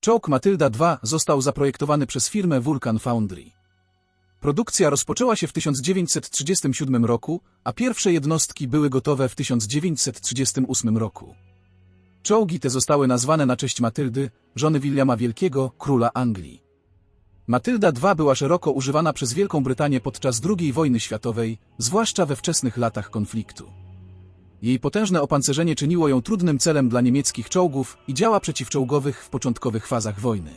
Czołg Matylda II został zaprojektowany przez firmę Vulcan Foundry. Produkcja rozpoczęła się w 1937 roku, a pierwsze jednostki były gotowe w 1938 roku. Czołgi te zostały nazwane na cześć Matyldy, żony Williama Wielkiego, króla Anglii. Matylda II była szeroko używana przez Wielką Brytanię podczas II wojny światowej, zwłaszcza we wczesnych latach konfliktu. Jej potężne opancerzenie czyniło ją trudnym celem dla niemieckich czołgów i działa przeciwczołgowych w początkowych fazach wojny.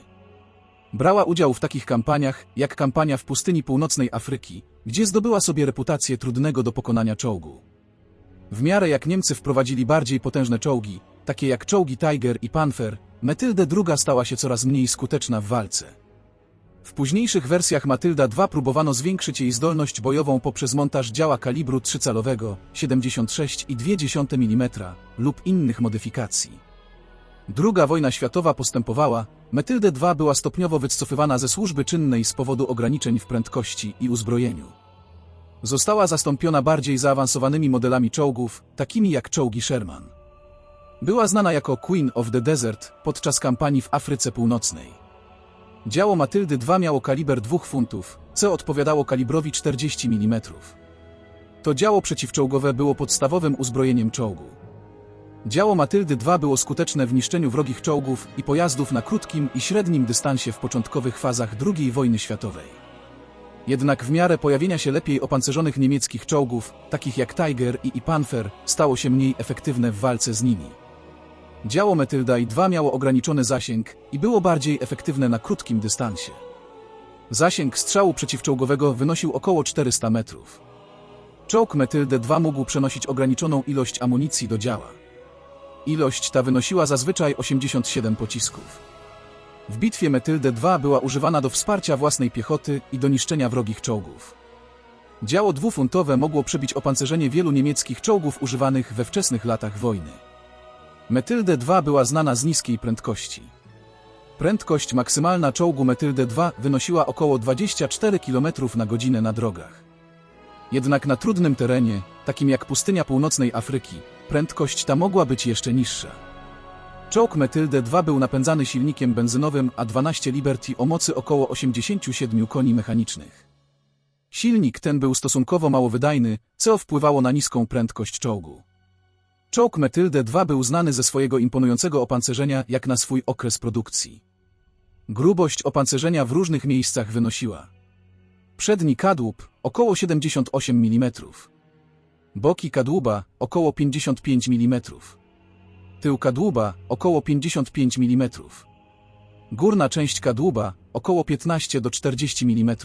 Brała udział w takich kampaniach, jak kampania w pustyni północnej Afryki, gdzie zdobyła sobie reputację trudnego do pokonania czołgu. W miarę jak Niemcy wprowadzili bardziej potężne czołgi, takie jak czołgi Tiger i Panther, Metyldę II stała się coraz mniej skuteczna w walce. W późniejszych wersjach Matylda II próbowano zwiększyć jej zdolność bojową poprzez montaż działa kalibru 3-calowego 76,2 mm lub innych modyfikacji. Druga wojna światowa postępowała, Metyldę II była stopniowo wycofywana ze służby czynnej z powodu ograniczeń w prędkości i uzbrojeniu. Została zastąpiona bardziej zaawansowanymi modelami czołgów, takimi jak czołgi Sherman. Była znana jako Queen of the Desert podczas kampanii w Afryce Północnej. Działo Matyldy II miało kaliber 2 funtów, co odpowiadało kalibrowi 40 mm. To działo przeciwczołgowe było podstawowym uzbrojeniem czołgu. Działo Matyldy II było skuteczne w niszczeniu wrogich czołgów i pojazdów na krótkim i średnim dystansie w początkowych fazach II wojny światowej. Jednak w miarę pojawienia się lepiej opancerzonych niemieckich czołgów, takich jak Tiger i, i Panther, stało się mniej efektywne w walce z nimi. Działo Metylda i 2 miało ograniczony zasięg i było bardziej efektywne na krótkim dystansie. Zasięg strzału przeciwczołgowego wynosił około 400 metrów. Czołg Metyldę 2 mógł przenosić ograniczoną ilość amunicji do działa. Ilość ta wynosiła zazwyczaj 87 pocisków. W bitwie Metyldę 2 była używana do wsparcia własnej piechoty i do niszczenia wrogich czołgów. Działo dwufuntowe mogło przebić opancerzenie wielu niemieckich czołgów używanych we wczesnych latach wojny. Metyldę 2 była znana z niskiej prędkości. Prędkość maksymalna czołgu Metyldę 2 wynosiła około 24 km na godzinę na drogach. Jednak na trudnym terenie, takim jak pustynia północnej Afryki, prędkość ta mogła być jeszcze niższa. Czołg Metyldę 2 był napędzany silnikiem benzynowym A12 Liberty o mocy około 87 koni mechanicznych. Silnik ten był stosunkowo mało wydajny, co wpływało na niską prędkość czołgu. Czołg Metyldę II był znany ze swojego imponującego opancerzenia jak na swój okres produkcji. Grubość opancerzenia w różnych miejscach wynosiła. Przedni kadłub około 78 mm, boki kadłuba około 55 mm, tył kadłuba około 55 mm, górna część kadłuba około 15 do 40 mm,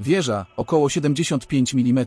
wieża około 75 mm.